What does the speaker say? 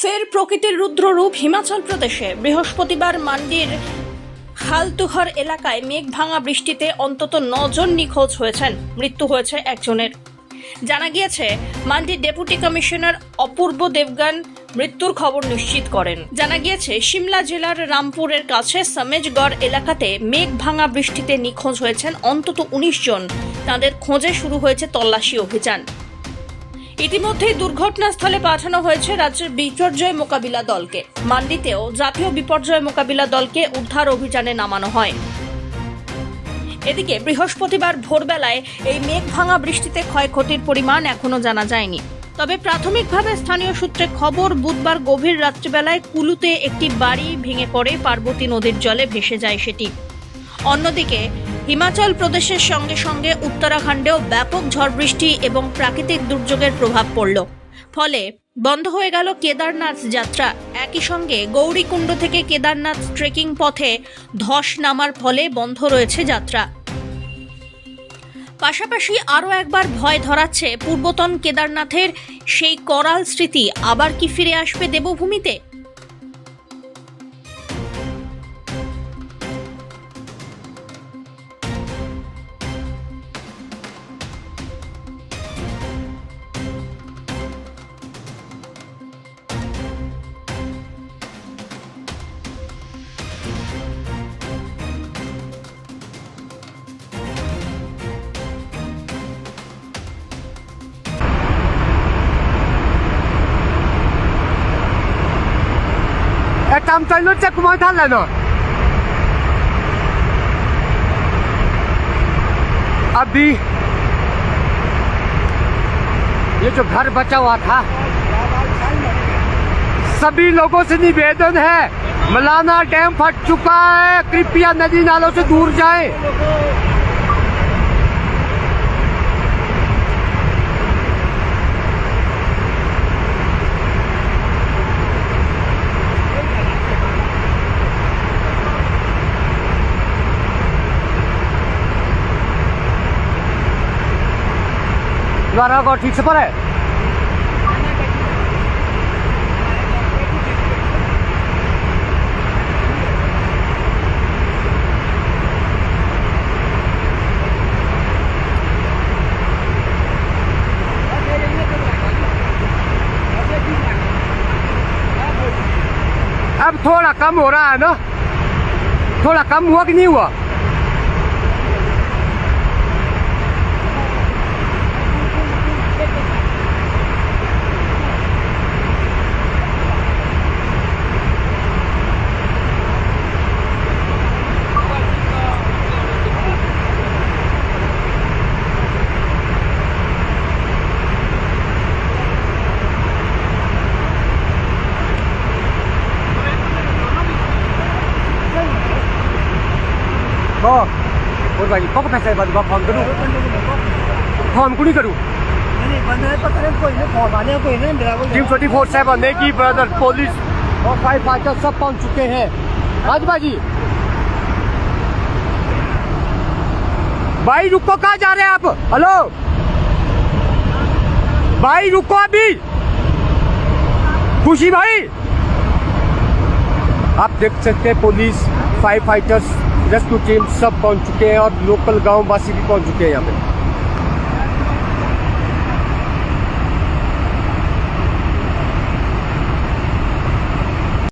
ফের প্রকৃতির রুদ্ররূপ হিমাচল প্রদেশে। বৃহস্পতিবার মান্ডির হালতুঘর এলাকায় মেঘ ভাঙা বৃষ্টিতে অন্তত নজন নিখোঁজ হয়েছেন। মৃত্যু হয়েছে একজনের। জানা গিয়েছে মান্ডির ডেপুটি কমিশনার অপূর্ব দেবগান মৃত্যুর খবর নিশ্চিত করেন। জানা গিয়েছে, সিমলা জেলার রামপুরের কাছে সমেজগড় এলাকাতে মেঘ ভাঙা বৃষ্টিতে নিখোঁজ হয়েছেন অন্তত উনিশ জন। তাদের খোঁজে শুরু হয়েছে তল্লাশি অভিযান। ইতিমধ্যেই দুর্ঘটনাস্থলে পাঠানো হয়েছে রাজ্যের বিপর্যয় মোকাবিলা দলকে। মান্ডিতেও জাতীয় বিপর্যয় মোকাবিলা দলকে উদ্ধার অভিযানে নামানো হয়। এদিকে বৃহস্পতিবার ভোরবেলায় এই মেঘ ভাঙা বৃষ্টিতে ক্ষয়ক্ষতির পরিমাণ এখনও জানা যায়নি। তবে প্রাথমিকভাবে স্থানীয় সূত্রে খবর, বুধবার গভীর রাত্রিবেলায় কুলুতে একটি বাড়ি ভেঙে পড়ে পার্বতী নদীর জলে ভেসে যায় সেটি। অন্যদিকে হিমাচল প্রদেশের সঙ্গে সঙ্গে উত্তরাখণ্ডেও ব্যাপক ঝড় বৃষ্টি এবং প্রাকৃতিক দুর্যোগের প্রভাব পড়ল। ফলে বন্ধ হয়ে গেল কেদারনাথ যাত্রা। একই সঙ্গে গৌরীকুণ্ড থেকে কেদারনাথ ট্রেকিং পথে ধস নামার ফলে বন্ধ রয়েছে যাত্রা। পাশাপাশি আরও একবার ভয় ধরাচ্ছে পূর্বতন কেদারনাথের সেই করাল স্মৃতি। আবার কি ফিরে আসবে দেবভূমিতে? tamtailutzak kumaitallano. अभी ये जो घर बचा हुआ था सभी लोगों से निवेदन है मलाना डैम फट चुका है कृपया नदी नालों से दूर जाएँ। द्वारा को ठीक से पड़े अब थोड़ा कम हो रहा है ना थोड़ा कम हुआ कि नहीं हुआ Bo, और भाई को पैसे बाद फ़ोन करूँ फ़ोन को नहीं करूँ? है तो टीम ट्वेंटी फोर सेवन ने की ब्रदर पुलिस और फाइव फाइटर सब पहुँच चुके हैं। आज भाजी भाई रुको कहाँ जा रहे हैं आप? हेलो भाई रुको अभी। खुशी भाई। आप देख सकते हैं police five fighters rescue team सब पहुँच चुके हैं और लोकल गाँव वासी भी पहुँच चुके हैं यहाँ पे।